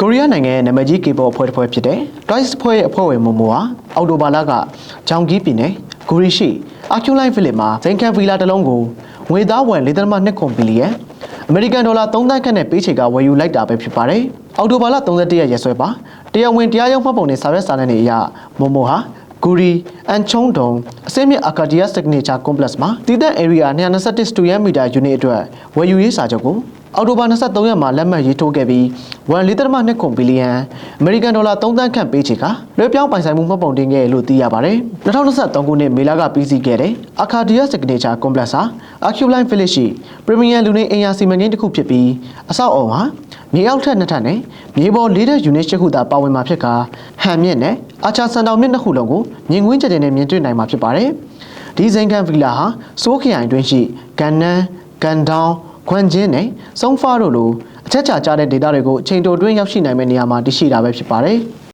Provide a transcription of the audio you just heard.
ကိုရီးယားနိုင်ငံရဲ့နာမည်ကြီး K-pop အဖွဲ့တစ်ဖွဲ့ဖြစ်တဲ့ Twice အဖွဲ့ရဲ့အဖွဲ့ဝင်မိုမိုဟာအော်တိုဘာလကဂျောင်ဂီပြည်နယ်ဂူရီရှိအာကျူလိုင်းဗီလစ်မှာဇိန်ကန်ဗီလာတစ်လုံးကိုငွေသားဝန်4.2ခွန်ဘီလီယံအမေရိကန်ဒေါ်လာ3သန်းခန့်နဲ့ပေးချေကဝယ်ယူလိုက်တာပဲဖြစ်ပါတယ်။အော်တိုဘာလ31ရက်ရက်စွဲပါတရားဝင်တရားရုံးမှတ်ပုံနဲ့စာရွက်စာတမ်းတွေအရမိုမိုဟာဂူရီအန်ချုံဒုံအစင်းမြင့်အာကာဒီယာစတစ်နေချာကွန်ပလက်စ်မှာတည်တဲ့ area 221 student meter unit အတွက်ဝယ်ယူရေးစာချုပ်ကို အောက်တိုဘာ23ရက်မှာလက်မှတ်ရေးထိုးခဲ့ပြီး1.2ခွန်ဘီလီယံအမေရိကန်ဒေါ်လာ3သန်းခန့်ပေးချေကလွှဲပြောင်းပိုင်ဆိုင်မှုမှတ်ပုံတင်ခဲ့လို့သိရပါတယ်။2023ခုနှစ်မေလကပြီးစီးခဲ့တဲ့ Arcadia Signature Complex ဟာ Aculine Village ရှိ Premium လူနေအိမ်ယာစီမံကိန်းတစ်ခုဖြစ်ပြီးအဆောက်အုံဟာမြေအောက်ထက်နှစ်ထပ်နဲ့မြေပေါ်လေးတဲ့ unit ရှိခုသာပါဝင်မှာဖြစ်ကဟန်မြင့်နဲ့အာချာစန်တောင်မြင့်နှစ်ခုလုံးကိုမြင်ကွင်းကျတဲ့နဲ့မြင်တွေ့နိုင်မှာဖြစ်ပါတယ်။ဒီဇိန်ကန်ဗီလာဟာစိုးခရိုင်အတွင်းရှိကန်နန်းကန်ဒေါင်း ခွန်ကျင်းနဲ့စုံဖားတို့လိုအချက်ချာကျတဲ့ဒေသတွေကိုအချိန်တိုအတွင်းရောက်ရှိနိုင်မယ့်နေရာမှာတည်ရှိတာပဲဖြစ်ပါတယ်။